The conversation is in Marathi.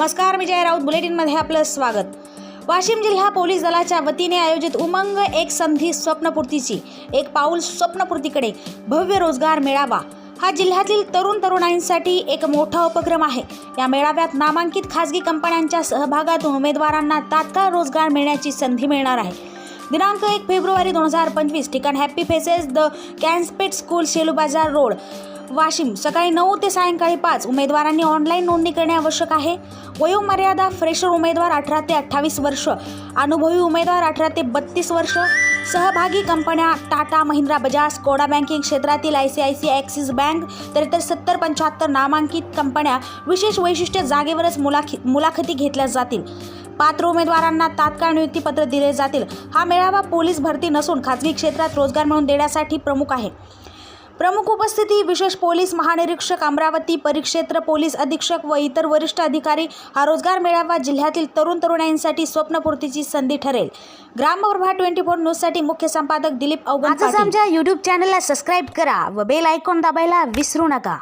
नमस्कार मी जय राऊत. बुलेटिनमध्ये आपलं स्वागत. वाशिम जिल्हा पोलीस दलाच्या वतीने आयोजित उमंग एक संधी स्वप्नपूर्तीची एक पाऊल स्वप्नपूर्तीकडे भव्य रोजगार मेळावा. हा जिल्ह्यातील तरुण तरुणाईंसाठी एक मोठा उपक्रम आहे. या मेळाव्यात नामांकित खाजगी कंपन्यांच्या सहभागातून उमेदवारांना तात्काळ रोजगार मिळण्याची संधी मिळणार आहे. दिनांक एक फेब्रुवारी दोन हजार पंचवीस ठिकाण happy faces the concept school Shelu Bazar road. Washim सकाळी नऊ ते सायंकाळी पाच उमेदवारांनी ऑनलाईन नोंदणी करणे आवश्यक आहे. वयोमर्यादा फ्रेशर उमेदवार अठरा ते अठ्ठावीस वर्ष अनुभवी उमेदवार अठरा ते बत्तीस वर्ष सहभागी कंपन्या टाटा महिंद्रा बजाज कोडा बँकिंग क्षेत्रातील I C I C Axis bank तर इतर सत्तर पंच्याहत्तर नामांकित कंपन्या विशेष वैशिष्ट्य जागेवरच मुलाखी मुलाखती घेतल्या जातील. पात्र उमेदवारांना तात्काळ नियुक्तीपत्र दिले जातील. हा मेळावा पोलीस भरती नसून खाजगी क्षेत्रात रोजगार मिळवून देण्यासाठी प्रमुख आहे. प्रमुख उपस्थिती विशेष पोलीस महानिरीक्षक अमरावती परिक्षेत्र पोलीस अधीक्षक व इतर वरिष्ठ अधिकारी हा रोजगार मेळावा जिल्ह्यातील तरुण तरुणाईंसाठी स्वप्नपूर्तीची संधी ठरेल. ग्रामप्रभा ट्वेंटी फोर न्यूजसाठी मुख्य संपादक दिलीप अवघड आमच्या युट्यूब चॅनलला सबस्क्राईब करा व बेल आयकॉन दाबायला विसरू नका.